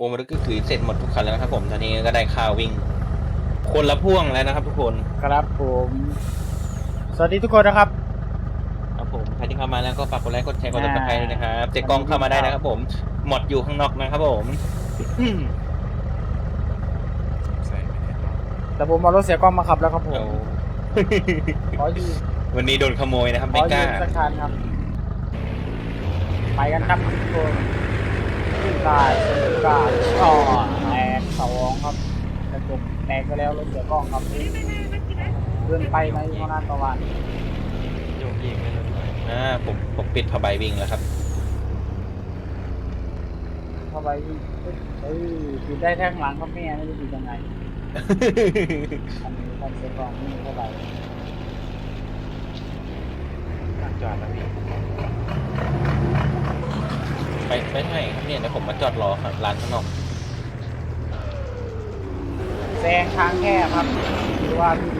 วงมันก็คือเสร็จหมดทุกคันแล้วนะครับผมตอนนี้ก็ได้ข่าววิ่ง คนละพ่วงแล้วนะครับ ทุกคนครับผม สวัสดีทุกคนนะครับ ครับผมใครที่เข้ามาแล้วก็ฝากกดไลค์กดแชร์กดติดตามอ่าด้วยนะครับเจ๊กล้องเข้ามาได้นะครับผมหมดอยู่ข้างนอกนะครับผมใส่ไม่ได้หรอกแต่ผมเอารถเสียกล้องมาขับแล้วครับผมเอาขอยืมวันนี้โดนขโมยนะครับขไม่อกล้ายืมสักคันครับ ไปกันครับทุกคน ขึ้นกาดขึ้นกาดอ๋อแตกสองครับกระจกแตกไปแล้วรถเสียกล้องครับเดินไปไหมพนานตะวันโยกเยกไม่รู้ด้วยอ่าผมผมปิดผ้าใบวิ่งแล้วครับเข้าไปวิ่งเอ้ยปิดได้แท่งหลังครับแม่ไม่รู้ปิดยังไงอันนี้ท่านเสียกล้องนี่เข้าไปนั่งจอดแล้วพี่ ไปไปไหนครับเนี่ยเดี๋ยวผมมาจอดรอครับร้านข้างนอกแซงทางแคบครับหรือว่าวิ่ง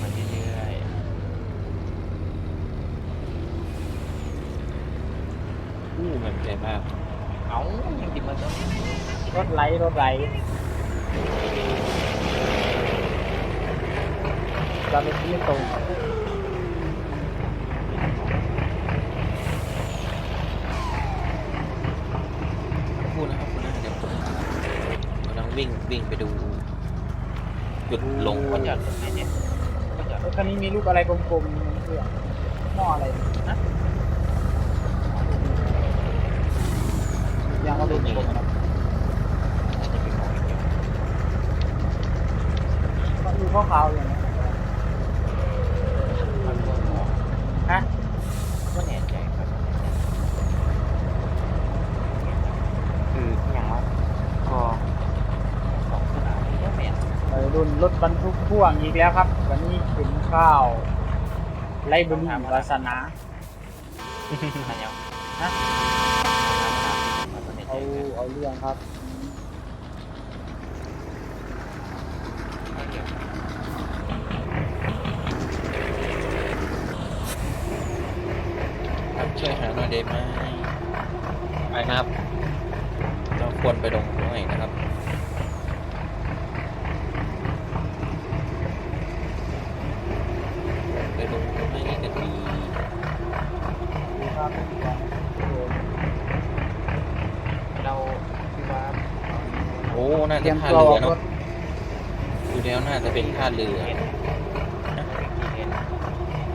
มาเรื่อยอู้มันใจมากๆเอ้ายังติดมาต้อง รถไหลรถไหลจอดรถที่ ไม่ตรงครับพูดนะครับคุณน่าเดี๋ยวผมกำลังวิ่งวิ่งไปดู จุดลงก็ก็จจะอดตรงไหนเนี่ยก็จอดรถคันนี้มีลูกอะไรกลมๆเครื่องหม้ออะไรนะยังมาดูกลมๆครับน่าจะเป็นของอีกอย่างก็ดูขาวๆอย่างนี้มันก็มอง ฮะ ก็แน่ใจครับคืออย่างว่าก็สองสนามที่ก็แม่น ไป รุ่นรถบรรทุกพ่วงอีกแล้วครับ วันนี้ขึ้นข้าวไล่บรรทุกวาสนาอันยังฮะเอาเอาเอาเรื่องครับครับช่วยหาหน่อยได้ไหมไปครับเราควรไปลงตรงไหนนะครับ เตรีจะยมท่าตัวเรือออกรเนาะถดูแล้วน่าจะเป็นท่าเรือเห็นเห็น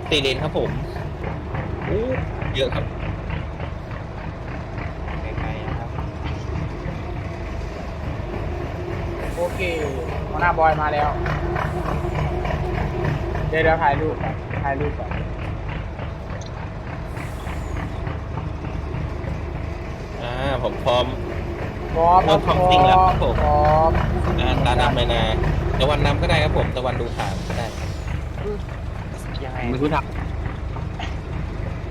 ตีเลนครับผมโอ้เยอะครับไกลๆนะครับโอเคหัวหน้าบอยมาแล้ว เดี๋ยวเดี๋ยวถ่ายรูปก่อนถ่ายรูปก่อนอ่าผมพร้อม พร้อมพร้อมพร้อมจริงแล้วครับผม พร้อมอ่าตานำเลยนะตะวันนำก็ได้ครับผมตะวันดูทางก็ได้ยังไงไม่รู้ทาง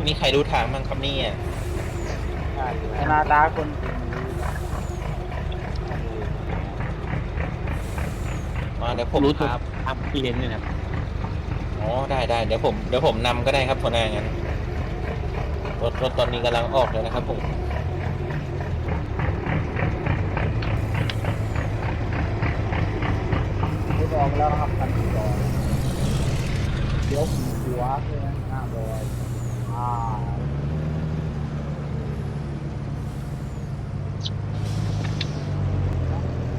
มีใครรู้ทางบ้างครับเนี่ยหน้าตาคนมาเดี๋ยวผมรู้ทางทางพี่เลนเลยนะอ๋อได้ได้เดี๋ยวผมเดี๋ยวผมนำก็ได้ครับคนงานงั้นรถรถตอนนี้กำลังออกเลยนะครับผม แล้วนะครับคันที่สองเดี๋ยวหัวใช่ไหมหน้าบอยอ่า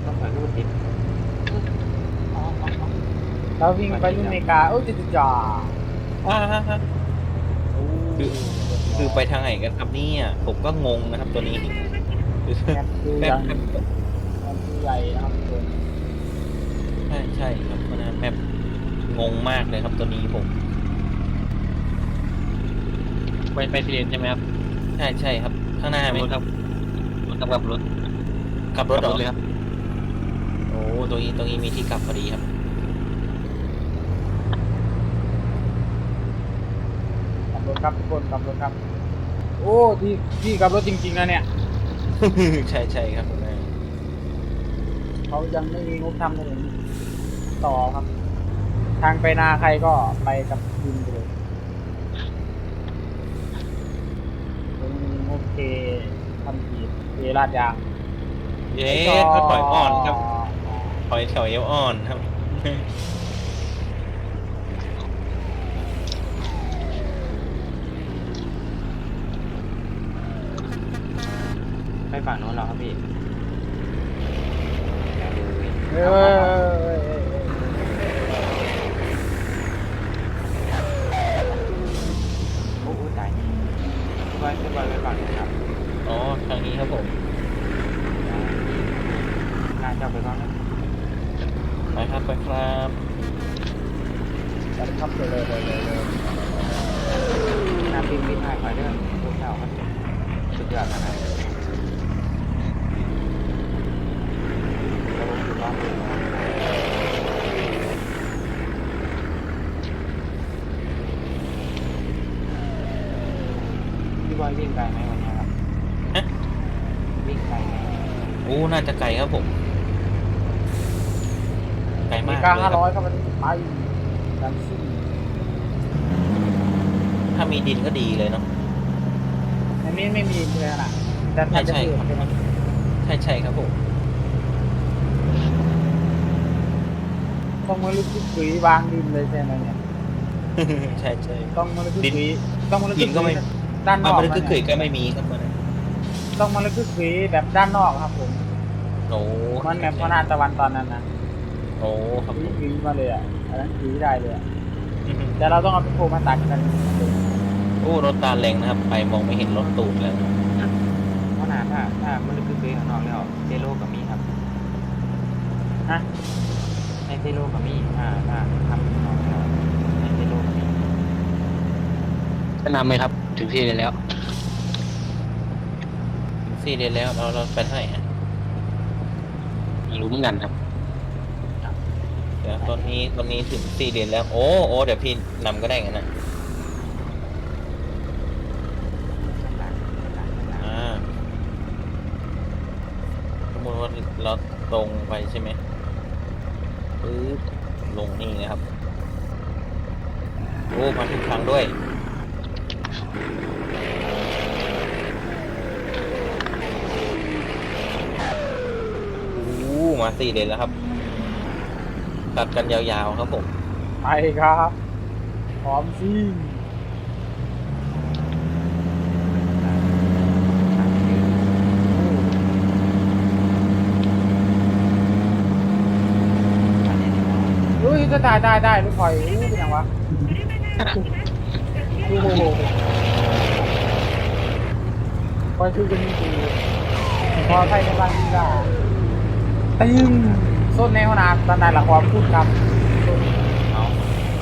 ต้องมารูดดิแล้ววิ่งไปรุ่นอเมริกาโอ้ยจิตจ่าอ่าฮะฮะคือคือไปทางไหนกันครับเนี่ยผมก็งงนะครับตัวนี้แมปคือแมยัปใหญ่นะครับทุกคน ใช่ใช่ครับคนนั้นแมปงงมากเลยครับตัวนี้ผม ไปไปที่เลนใช่ไหมครับใช่ใช่ครับ ข้างหน้าไหมรถครับรถกับกับรถขับรถเหรอเลยครับโอ้ตรงนี้ตรงนี้มีที่กลับพอดีครับขับรถครับทุกคนขับรถครับ โอ้ที่ที่ขับรถจริงๆนะเนี่ย ใช่ใช่ครับคุณแม่เขายังไม่มีงบทำถนน ต่อครับ ทางไปนาใครก็ไปกับดินเลยโอเคทำทีเอลาดยางเย้ก็ถอยอ่อนครับถอยแถวเอวอ่อนครับ ไปฝั่งโน้นหรอครับพี่ เออ ขึ้นไปขึ้นไปไปฝั่งนู้นครับอ๋อทางนี้ครับผมน่าจะเอาไปก่อนนะไปครับไปครับจะทับเลยเลยเลยเลยเลยน้าปีนปีนหายไปเด้อพวกเจ้าครับสุดยอดขนาดนั้นแล้วผมถือว่าพี่ บอยวิ่งไกลไหมวันนี้ครับฮะ วิ่งไกลไหมโอ้ น่าจะไกลครับผม ไกลมีมากกาเลยคห้ารับร้อยครับวันนี้ไปดันซี่ถ้ามีดินก็ดีเลยเนาะ อันนี้ไม่มีเลยนะแต่ถ้าจะใช่เปิดครับใช่ไหมใช่ใช่ครับผม ต้องมาลึกที่ปุ๋ยวางดินเลยใช่ไหมเนี่ย ใช่ใช่ ต้องมาลึกที่ดินปุ๋ยต้องมาลึกดิที่นก็ไม่ ปุ๋ย ด้านนมาอกบันทึกนะเกยเนี่ยก็ไม่มีครับมันต้องมาลึกที่ปุ๋ยแบบด้านนอกครับผมโอ้มันแบบพระนาตะวันตอนนั้นนะโอ้ครับปุ๋ผยมปุ๋ยมาเลยอะอันนั้นปุ๋ยได้เลยอะแต่เราต้องเอาไปโคมาตัดกันโอ้รถตาแรงนะครับ ไปมองไม่เห็นรถตูดแล้วเพราะนานถ้าถ้ามันลึกๆไปข้างนอกแล้วเซโลกับมีครับฮะในเซโลกับมีถ้าถ้าทำข้างนอกแล้วในเซโลกับมี จะนำไหมครับ ถึงที่เลยแล้วถึงสี่เดือนแล้วเราเราไปเท่าไหร่ฮะไม่รู้เหมือนกันครับ เดี๋ยวตอนนี้ตอนนี้ถึงสี่เดือนแล้ว โอ้โอ้เดี๋ยวพี่นำก็ได้งั้นนะหลังหลังหลังอ่าสมมติว่าเราตรงไปใช่ไหมปึ๊บลงนี่นะครับ โอ้มาถึงทางด้วย โอ้ มาสี่เดือนแล้วครับ ตัดกันยาวๆครับผม ไปครับพร้อมซิ่งเฮ้ยจะได้ได้ได้ลูกคอยอู้เป็นยังวะโอ้โหคอยคือกันดีพอไทยในบ้านดีด่า ตึ้งส้นในห้องน้ำตอนนั้นหลังความพูดคเอา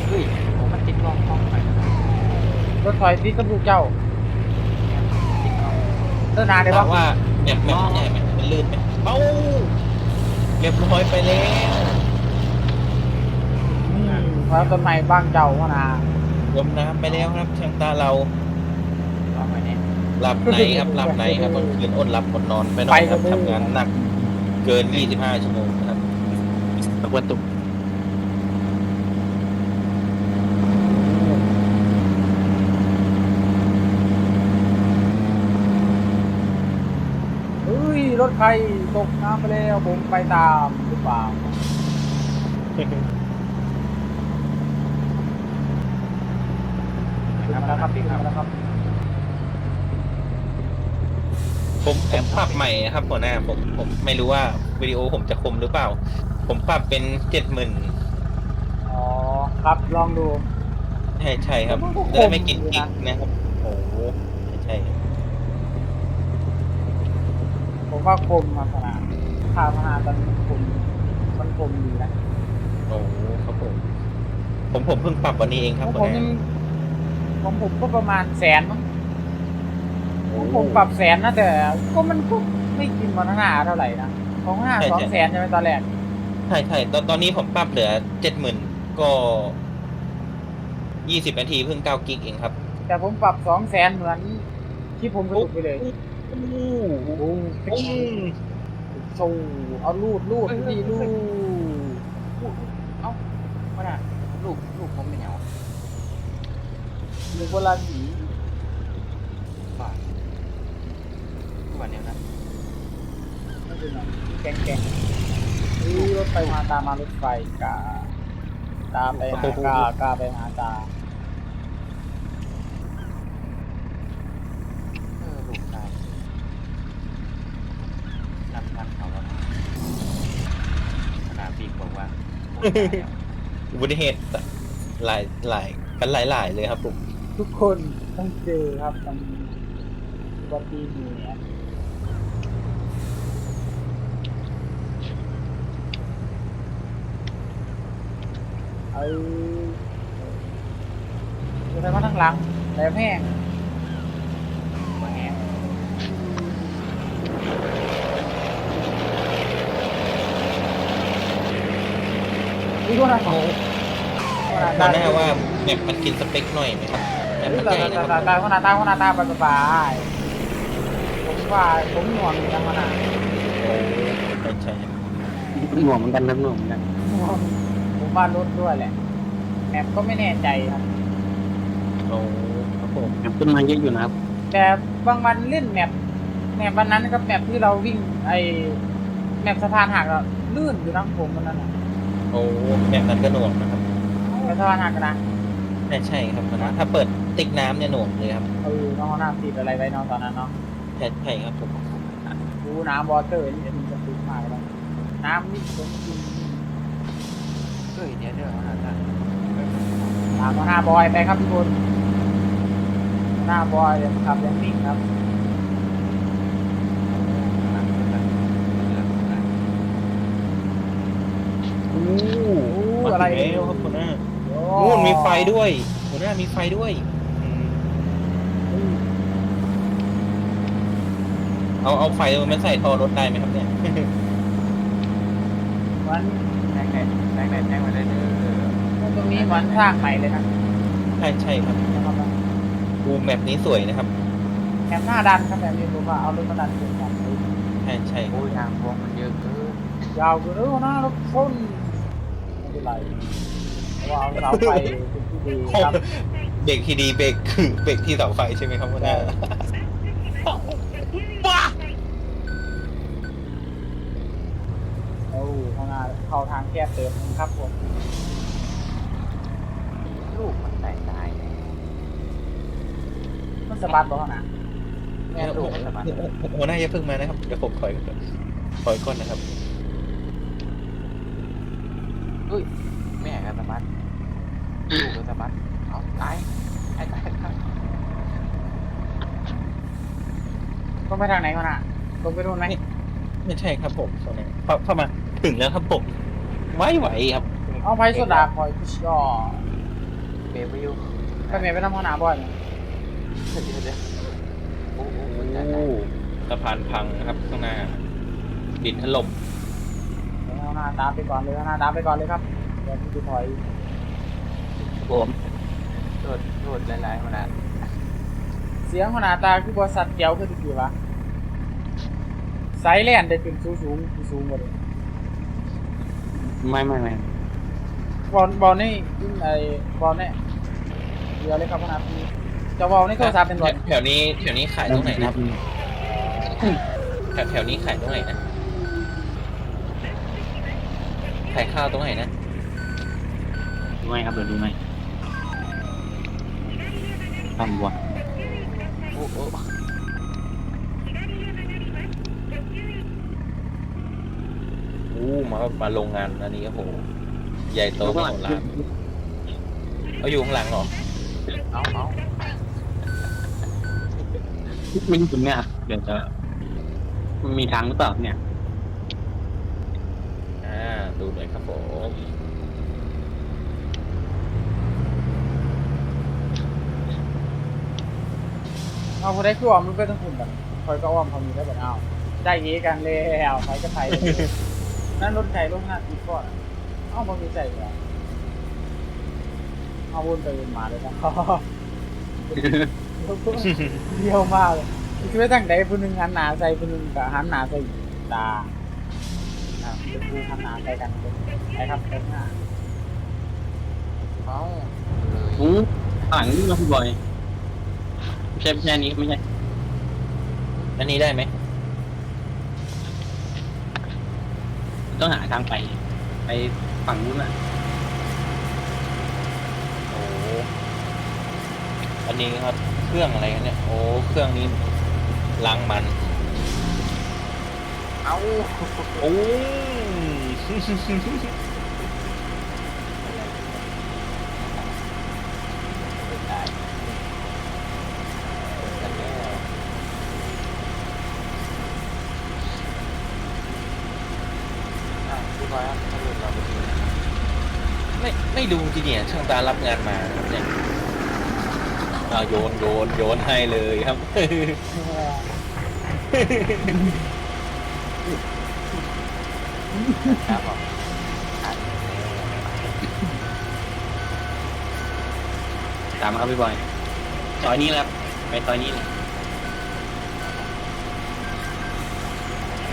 เฮ้ยผมมันติดกล้องกล้องไปนะครับำรถถอยที่กระบุกเจ้าติดกล้องเต้นนานเลยถาปะมว่าแบบแบบใหญ่ไหมมันลื่นไหมเอ้าเรียบร้อยไปแล้วอืมแล้วต้นไม้บ้างเจ้าห้องน้จมน้ำไปแล้วครับช่างตาเรากล้องไปเนี่ยหลับไหนครับหลับไหนครับเมื่อคืนอดหลับอดนอนไปหน่อยครับทำงานหนัก เกิน 25 ชั่วโมงนะครับตะวันตกำเฮ้ย รถใครตกน้ำไปแล้วผมไปตามหรือเปล่าขึ้นมาแล้วครับขึ้นมาแล้วครับ ผมผมปรับใหม่นะครับหัวหน้าผมผมไม่รู้ว่าวิดีโอผมจะคมหรือเปล่า ผมปรับเป็น70,000อ๋อครับลองดู ใช่ใช่ครับมันก็คมจะได้ไม่กินอยู่กิ๊นะกนะครับโอ้โหใช่ใช่ผมว่าคมมาขนาดค่าพนาตอนนี้คมมันคมดีนะโอ้โหครับผมผมผมเพิ่งปรับวันนี้เองคขรับองหัผวมหน้ายังของผมก็ประมาณแสนมั้งขโอ้องโห ผมปรับแสนนะแต่ก็มันก็ไม่กินมันหน้าเท่าไหร่นะของหน้าใช่สองใช่แสนใช่ไหมตอนแรกใช่ใช่ตอนตอนนี้ผมปรับเหลือเจ็ดหมื่นก็ยี่สิบนาทีเพิ่งเก้ากิกเองครับ แต่ผมปรับสองแสนเหมือนที่ผมกระตุกไปเลยโอ้โหโอ้โหโชว์เอารูดรูดดีรูดเอ้าว่าน่ะลูกลูกผมเป็นหยังวะหรือโบราณ สีบ้าวันนี้นะไม่เป็นไรแกงแกงอู้รถไฟมาตามมารถไฟกาตามไปหากากาไปหาตาเออลูกได้นับนับเขาแล้วขนาดปีกบอกว่าอุบัติเหตุหลายหลายกันหลายหลายๆเลยครับผม ทุกคนต้องเจอครับมันอุบัติเหตุ ไอ้ดูไปมาทั้งหลังแล้วแห้งมาแห้งนี่ก็นะโอ้ตอนแรกว่าแมปมันกินสเปคหน่อยไหมครับแมปมันใหญ่นะคตารับตาคนหน้าตาคนหน้าตาไปไปผมว่าผมห่วงอยู่ทางขนาดโอ้ใช่ใช่หน่วงเหมือนกันนะหน่วงเหมือนกันห่วง ว่ารถด้วยแหละแมปก็ไม่แน่ใจครับ โอ้ครับผมแอบขึ้นมาเยอะอยู่นะครับ แต่บางวันเล่นแมปแมปวันนั้นกับแมปที่เราวิ่งไอแมปสะพานหักอะลื่นอยู่ทั้งผมวันนั้นอะโอ้แมปนั้นก็หน่วงนะครับแมปสะพานหักอะนะใช่ใช่ครับนะถ้าเปิดติ๊กน้ำเนี่ยหน่วงเลยครับเออน้องน้ำติดอะไรไว้น้องตอนนั้นเนาะใช่ใช่ครับผมดูน้ำวอเตอร์นี่จะมีจะติดมากเลยน้ำนี่ผมกิน เฮ้ยเดี๋ยวเดี๋ยวขนาดนั้นตามหน้าบอยไปครับทุกคนหน้าบอยยังขับยังนิ่งครับโอ้อู้มาอะไรถึงแล้วครับหัวหน้าโอ้นู่นมีไฟด้วยหัวหน้ามีไฟด้วยอืมเอาเอาไฟมันใส่ท่อรถได้ไหมครับเนี่ยมันแจ้งแจ้ งแจ้งแจ้งมาได้เด้อตรงนี้เหมือนสร้างใหม่เลยนะใช่ใช่ครับนะครับอูแมปนี้สวยนะครับแถมหน้าดันครับแบบนี้ผมว่าเอารถมาดันเกินกันใช่ใช่โอ้ยทางพวงมันเยอะเกินยาวเกินเออหน้ารถชนไม่เป็นไรเพราะว่าเอาเสาไฟเป็นที่ดีครับเบรกที่ดีเบรกคือเบรกที่เสาไฟใช่ไหมครับหัวหน้า โอ้ข้างหน้า เข้าทางแคบเติมนึงครับผมลูกมันแตกตายเลยมันสะบัดบ่ข้างหน้าแม่ลูกมันสะบัดหัวหน้าอย่าเพิ่งมานะครับเดี๋ยวผมถอยก่อนถอยก่อนนะครับแม่กันสะบัดลูกก็สะบัดเอาตายตายตายตายต้องไปทางไหนข้างหน้าตรงไปนู่นไหมไม่ใช่ครับผมตรงนี้เข้าเข้ามา ถึงแล้วครับผมไม่ไหวครับเอาไฟโซดาคอยพิชก็เบรกไม่อยู่ไปเมย์ไปทำข้างหน้าบ่อยไหมเดี๋ยวเดี๋ยวโอ้โหโอ้ตายตายสะพานพังนะครับข้างหน้า ดินถล่มเดี๋ยวข้างหน้าตามไปก่อนเลยข้างหน้าตามไปก่อนเลยครับเดี๋ยวพี่จะถอยผมโดดโดดหลายๆขนาดเสียงข้างหน้าตาคือบริษัทเดียวคือที่วะไซแลนด์ได้ขึ้นสูงสูงสูงกว่าเลย ไม่ไม่ไม่บอลบอลนี่ยิ่งไอ้บอลเนี่ยเดียวเลยครับขนาดนี้จะบอลนี่โทรศัพท์เป็นบอลแถวนี้แถวนี้ขายตรงไหนนะแถวแถวนี้ขายตรงไหนนะขายข้าวตรงไหนนะดูไหมครับเดี๋ยวดูไหมทำวะโอ้โห อู้ มามาโรงงานอันนี้โอ้โหใหญ่โตมโหฬารเอาอยู่ข้างหลังเหรอเอาเอาไม่ถึงเนี่ยเดี๋ยวจะมีทางหรือเปล่าเนี่ย อ่า ดูหน่อยครับผมเอาผู้ได้คืออ้อมมันไปทั้งคุณแบบคอยก็อ้อมเขามีได้แบบเอาได้เยกันแล้วไปก็ไทย นั่นรถไก่ลงหน้าอีกก่อนเอ้ามันมีใจเหรอเอาวนไปวนมาเลยนะ เดียวมากเลยคือตั้งใจผู้หนึงหันหน้าใส่ผู้หนึงกับหันหน้าใส่ตาอ่าเป็นผู้หันหน้าใส่กันไปครับเต็มหน้าเอาเลยอู้หลังนี่มาพี่บอยไม่ใช่ไม่ใช่อันนี้ไม่ใช่อันนี้ได้ไหม ต้องหาทางไป ไปฝั่งนู้นอะโอ้อันนี้ครับเครื่องอะไรกันเนี่ย โอ้ เครื่องนี้ล้างมัน เอ้าโอ้ ได้กันแล้วอะพี่บอยครับถ้าเกิดเราไปดู ไม่ดูจริงเนี่ยช่างตารับงานมาเนี่ยเอาโยนโยนโยนให้เลยครับ ครับผมตามมาครับพี่บอยซอยนี้แหละครับไปซอยนี้เลย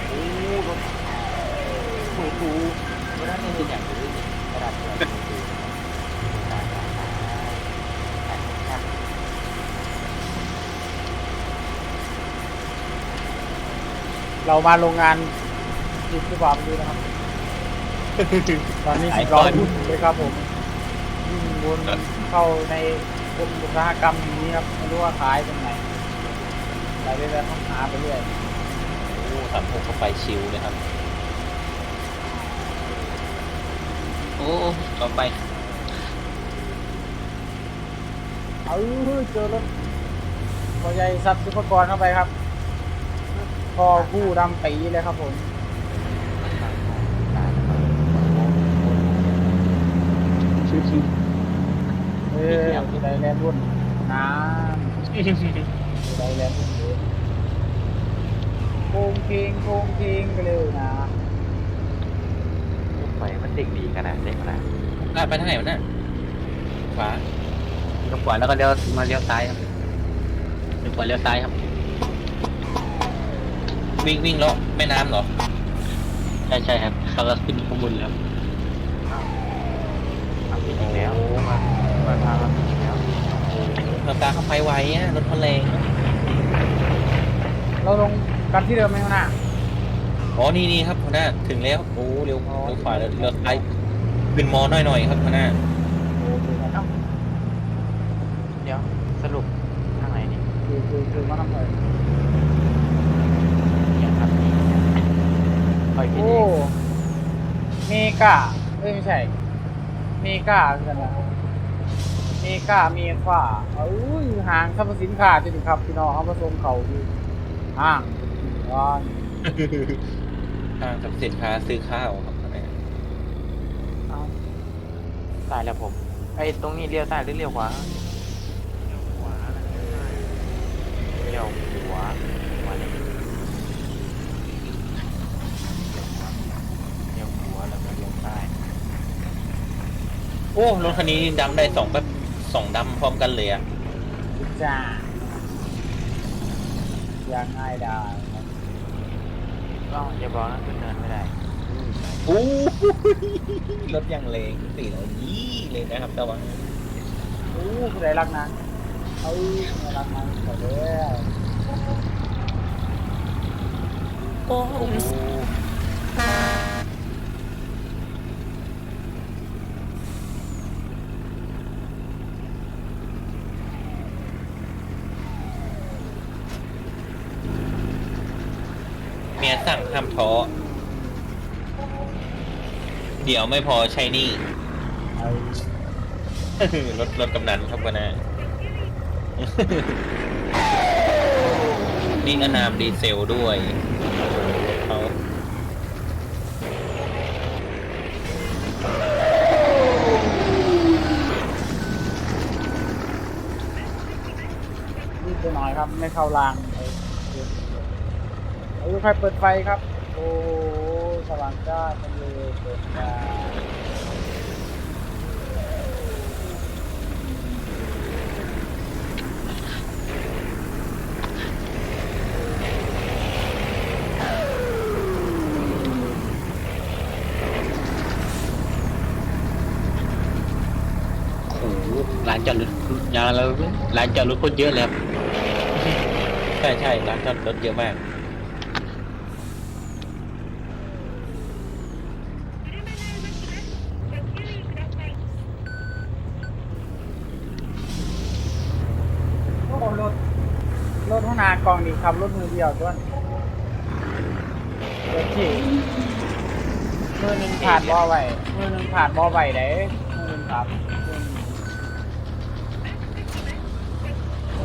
โอ้รถถูถูเพราะฉะนั้นเป็นอย่างนกระดาษอะไรถูถูตายตายตายตายตาย เรามาโรงงานจิตที่ความดีนะครับ ตอนนี้สิบล้อวุ่นเลยครับผมวิ่งวนเข้าในกรมอุตสาหกรรมอย่างนี้ครับไม่รู้ว่าขายตรงไหนไปเรื่อยๆต้องหาไปเรื่อยโอ้ทำผมเข้าไปชิวเลยครับ โอ้ต่อไป เอาเจอรถพอใหญ่ซับซุปเปอร์กรเข้าไปครับ พอผู้ดำปีเลยครับผมชิวเออผู้ใดแลนรุ่นน้ำผู้ใดแลนรุ่นเลยโกงเพลงโกงเพลงไปเลยนะไฟมันเด็กดีขนาดเด็กขนาดลาดไปทางไหนวะน่ะขวาๆก็ขวาแล้วก็เลี้ยวมาเลี้ยวซ้ายครับเลี้ยวขวาเลี้ยวซ้ายครับ วิ่งวิ่งเลาะแม่น้ำเหรอ ใช่ใช่ครับเขาก็ขึ้นข้างบนแล้วทำจริงแล้วมามาทำจริงแล้วทางตาเข้าไปไวอะรถเขาแรงเราลงกันที่เดิมไหมข้างหน้าอ๋อนี่นี่ครับหัวหน้าถึงแล้วโอ้เร็วเร็วขวาแล้วเร็วซ้ายขึ้นมอหน่อยหน่อยครับหัวหน้าโอเคครับเดี๋ยวสรุปทางไหนนี่คือคือคือมาทำเลยยังครับนี่ คอยคิดโอ้เองเมกาเอ้ยไม่ใช่ เมกาคือกันนะเมกาเมฟ้าเอ้ยห้างสรรพสินค้าจริงๆครับพี่น้องเขาผสมเขาอยู่ห้างร้านห้างสรรพสินค้าซื้อข้าวครับหัวหน้าเอาตายแล้วผม ไอ้ตรงนี้เลี้ยวซ้ายหรือเลี้ยวขวาเลี้ยวขวาขวานี่เลี้ยวขวาแล้วก็เลี้ยวซ้าย โอ้รถคันนี้ดำได้สองแบบสองดำพร้อมกันเลยอะจ้าอย่างง่ายดายครับก็อย่าบอกนะขึ้นเนินไม่ได้โอ้รถยังแรงสี่ร้อยยี่เลยนะครับแต่ว่าโอ้ผู้ใดรักนะเอ้ยผู้ใดรักนะขอเด้อโอ้โอ้โห สั่งห้ามท้อ เดี๋ยวไม่พอใช้นี่ รถรถกำนันครับกันนะนี่อนามดีเซลด้วยเขารีบไปหน่อยครับ ไม่เข้าราง เอ้ยเอาลูกใครเปิดไฟครับ โอ้สว่างจ้าจังเลยเปิดไฟโอ้โหร้านจอดรถยางแล้วร้านจอดรถคนเยอะเลยครับใช่ใช่ร้านจอดรถเยอะมาก ขับรถมือเดียวด้วยเดี๋ยวที่มือหนึ่งผ่านบ่อไหวมือหนึ่งผ่านบ่อไหวเด้มือหนึ่งครับมือนึง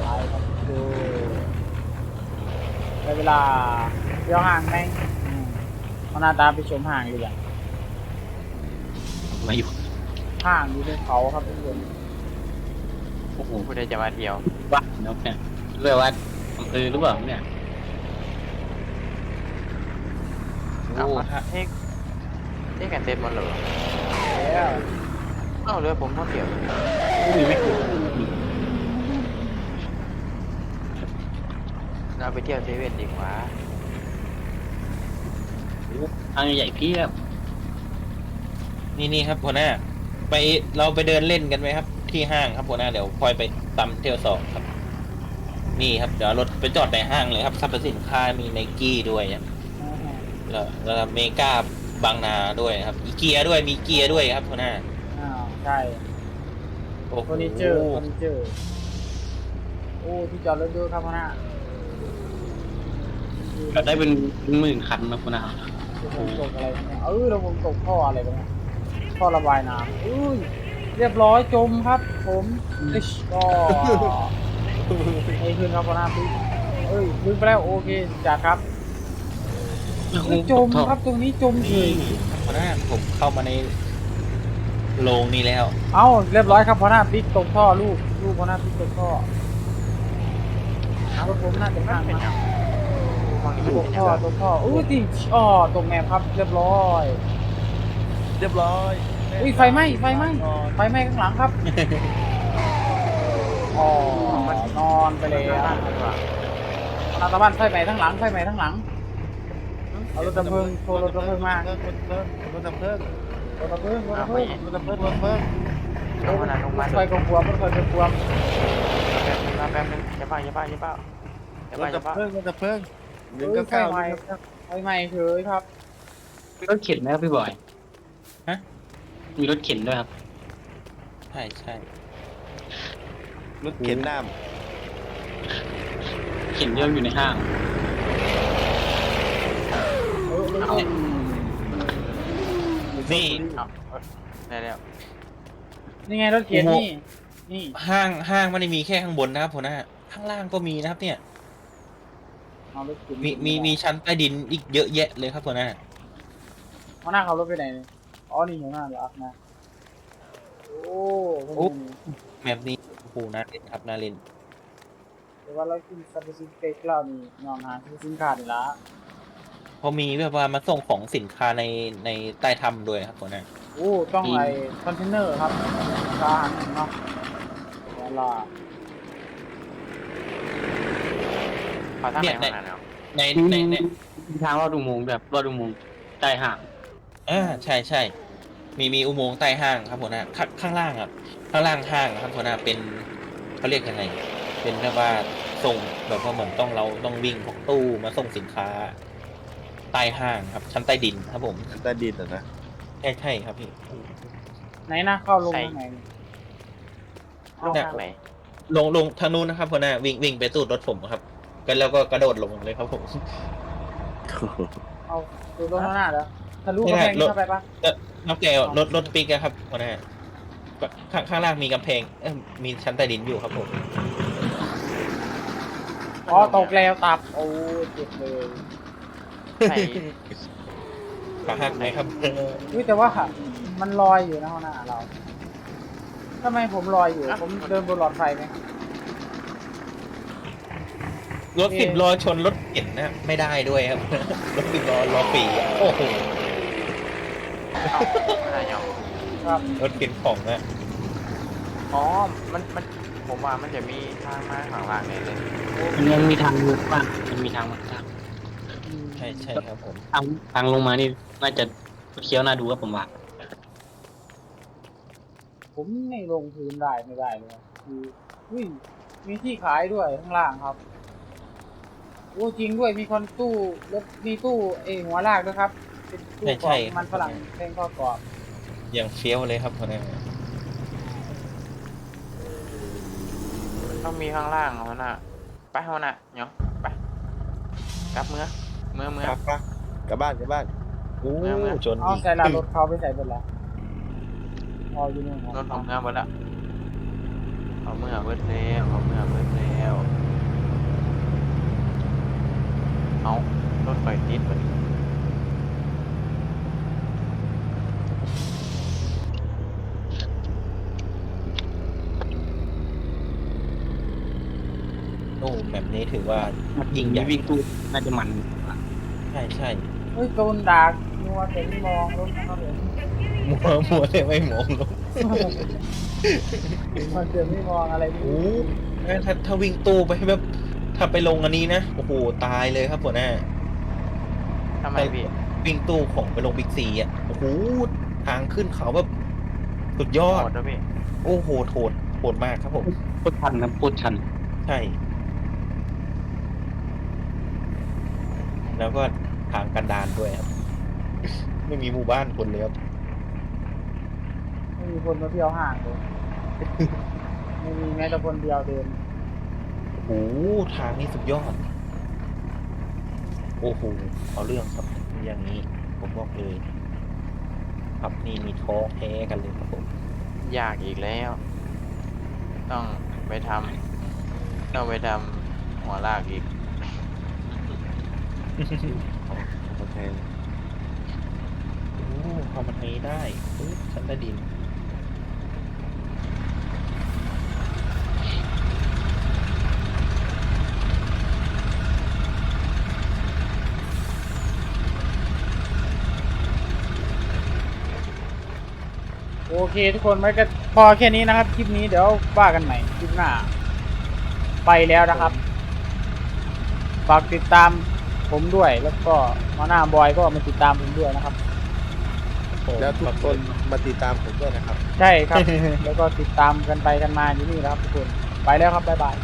ไปครับดูได้เวลาเดี๋ยวห่างไหมอืมเอาหน้าตามไปชมห่างหรือยังมาอยู่ห่างอยู่ในเขาครับทุกคนโอ้โหผู้ใดจะมาเที่ยวบ้านเนาะเนี่ยเรียกว่าอำเภอหรือเปล่าเนี่ยเอามาเอ๊ะเอ๊ะกันเต็มหมดเลยเหรอแล้วเอ้าเรือผมต้องเที่ยวมีไหมเราไปเที่ยวเซเว่นดีกว่าทางใหญ่ๆเพียบนี่นี่ครับหัวหน้า ไปเราไปเดินเล่นกันไหมครับ ที่ห้างครับหัวหน้าเดี๋ยวคอยไปตำเที่ยวสองครับ นี่ครับ เดี๋ยวเอารถไปจอดในห้างเลยครับสรรพสินค้ามีไนกี้ด้วยครับแล้วแล้วเมกาบางนาด้วยครับอีเกียด้วยมีเกียร์ด้วยครับหัวหน้าอ้าวใช่โอ้โหเฟอร์นิเจอร์เฟอร์นิเจอร์โอ้ที่จอดรถเยอะครับพ่อหน้าก็ได้เป็นหมื่นคันนะคุณอาเดี๋ยวผมตกอะไรเนี่ยเออแล้วผมตกท่ออะไรไปเนี่ยท่อระบายน้ำอุ้ยเรียบร้อยจมครับ ผมอิชก็ ไม่ขึ้นครับพ่อหน้าพี่เอ้ยลึกไปแล้วโอเคจัดครับเฮ้ยจมครับตรงนี้จมเฉนี่ยหัวหน้าผมเข้ามาในโรงนี้แล้ว เอ้าเรียบร้อยครับพ่อหน้าบิ๊กตกท่อลูกลูกพ่อหน้าบิ๊กตกท่อรถผมน่าจะพังนะมองนี่ตมันกเป็นยัท่งอไงตกท่ออุ้ยติอ๋อตกแมพครับเรียบร้อยเรียบร้อยอุ้ยไฟไหม้ไฟไหม้ไฟไหม้ข้างหลังครับ อ๋อนอนไปเลยบ้าอะนดีกว่านาตาบ้านไฟไหม้ทั้งหลังไฟไหม้ทั้งหลัง เอารถดับเพลิงโทรรถดับเพลิงมา รถดับเพลิงรถดับเพลิงรถดับเพลิงรถดับเพลิงรถดับเพลิงรถดับเพลิงลงมาหน่อยลงมาไฟกองควมรถไฟกองควมแป๊บนึงแป๊บนึงอย่าบ้าอย่าบ้าอย่าบ้าอย่ารบ้าถอดัย่าบบ้าเพลิงรถดับเพลิงหนึ่งเอ้เก้ายไฟเก้าไหม้ไฟไหม้เฉยครับมีรถเข็นไหมครับพี่บอย ฮะ มีรถเข็นด้วยครับ ใช่ใช่ รถเข็นน้เข็นเยอะอยู่ในห้าง เออเออเออนี่เอาได้แล้ว นี่ไงรถเข็นนี่ นี่ ห้างห้างไม่ได้มีแค่ข้างบนนะครับหัวหน้าข้างล่างก็มีนะครับเนี่ย เอารถเข็นมีมีมีชั้นใต้ดินอีกเยอะแยะเลยครับหัวหน้าหัวหน้าขับรถไปไหนเนี่ยอ๋อ นี่หัวหน้าเหรอนะ โอ้โหแบบนี้ โอ้โหน่าเล่นครับน่าเล่นแต่ว่าเราขึ้นซับซิสเตกเรานี่นอนหาซื้อสินค้านี่ละเพราะมีแบบว่ามาส่งของสินค้าในในใต้ถ้ำด้วยครับหัวหน้าโอ้ต้องไอคอนเทนเนอร์ครับร้านเนาะเวลาขอทางไหนมาเนาะในมีในในมีทางลอดอุโมงค์แบบลอดอุโมงค์ใต้ห้างอ่าใช่ใช่มีมีอุโมงค์ใต้ห้างครับหัวหน้าข้างข้างล่างครับ ข้างล่างห้างครับหัวหน้าเป็นเขาเรียกยังไง เป็นแบบว่าส่งแบบว่าเหมือนต้องเราต้องวิ่งพกตู้มาส่งสินค้าใต้ห้างครับ ชั้นใต้ดินครับผมำใต้ดินอะนะใช่ใช่ครับพี่ไหนนะเข้าลงทางไหนนี่ลงทางไหนลงลงทางนู้นนะครับหัวหน้าวิ่งวิ่งไปตูดรถผมครับกันแล้วก็กระโดดลงเลยครับผมเอาดูตรงข้างหน้าเหรอทะลุกำแพงรถเข้าไปปะน้องแกวรถรถปิกอะครับหัวหน้า ข้างข้างล่างมีกำแพงเอ้ยมีชั้นใต้ดินอยู่ครับผมอ๋อตกแล้วตับ โอ้เจ็บเลยใส่ขาหักไหมครับอุ้ยแต่ว่ามันลอยอยู่นะข้างหน้าเราทำไมผมลอยอยู่ ผมเดินบนหลอดไฟไหมรถสิบล้อชนรถเข็นนะไม่ได้ด้วยครับ รถสิบล้อล้อปีอะโอ้โห เอาไม่ได้ยอม ครับ รถเข็นของอะอ๋อ มันมันผมว่ามันจะมีทางมาข้างล่างเนี่ยเลยมันยังมีทางลงบ้างมันมีทางมาทางอืมใช่ใช่ครับผมทางทางลงมานี่น่าจะเคี้ยวน่าดูครับผมว่าผมไม่ลงพื้นได้ไม่ได้เลยคืออุ้ยมีที่ขายด้วยข้างล่างครับโอ้จริงด้วยมีคนตู้รถมีตู้เอหัวลากด้วยครับเป็นตู้ของมันฝรั่งเพ่งข้อกรอบ อย่างเฟี้ยวเลยครับหัวหน้าต้องมีข้างล่างเขาน่ะไปหัวหน้าเนาะไปกลับเมื่อเมื่อเมื่อครับปะกลับบ้านกลับบ้านโอ้เมื่อเมื่อจนเอาใส่ลารถเขาไปใส่เบิดแล้วพออยู่นี่ครรัถบของเมื่อเบิดละเอาเมื่อเบิดแล้วเอาเมื่อเบิดแล้วเอารถไฟติดบัดนี้ โอ้แบบนี้ถือว่ายิงใหญ่วิ่งตู้น่าจะมันใช่ใช่เฮ้ยโดนดักมัวแต่ไม่มองรถเขาเลยมัวมัวเลยไม่มองลงมันเกิดไม่มองอะไรไม่โอ้รู้ถ้าถ้าถ้าวิ่งตู้ไปแบบถ้าไปลงอันนี้นะโอ้โหตายเลยครับหัวหน้าทำไมพี่วิ่งตู้ของไปลงบิ๊กซีอะโอ้โหทางขึ้นเขาแบบสุดยอดโหดนะพี่โอ้โหโหดโหดมากครับผมโคตรชันนะโคตรชัน ใช่ แล้วก็ทางกันดานด้วยครับ ไม่มีหมู่บ้านคนเลยครับไม่มีคนมาเที่ยวห้างเลย ไม่มีแม้แต่คนเดียวเดิน โอ้โหทางนี้สุดยอด โอ้โหเอาเรื่องครับ อย่างนี้ ผมบอกเลย ครับนี่มีท้อแท้กันเลยครับผมยากอีกแล้ว ต้องไปทำต้องไปทำหัวลากอีก โอเคโอ้ทำมันนี้ได้ปึ๊บชั้นใต้ดินโอเคทุกคนไม่ก็พอแค่นี้นะครับ คลิปนี้เดี๋ยวว่ากันใหม่คลิปหน้า ไปแล้วนะครับ ฝากติดตาม ผมด้วย แล้วก็มาหน้าบอยก็มาติดตามผมด้วยนะครับ แล้วทุกคนมาติดตามผมด้วยนะครับ ใช่ครับ แล้วก็ติดตามกันไปกันมาอยู่นี่นะครับทุกคน ไปแล้วครับบ๊ายบาย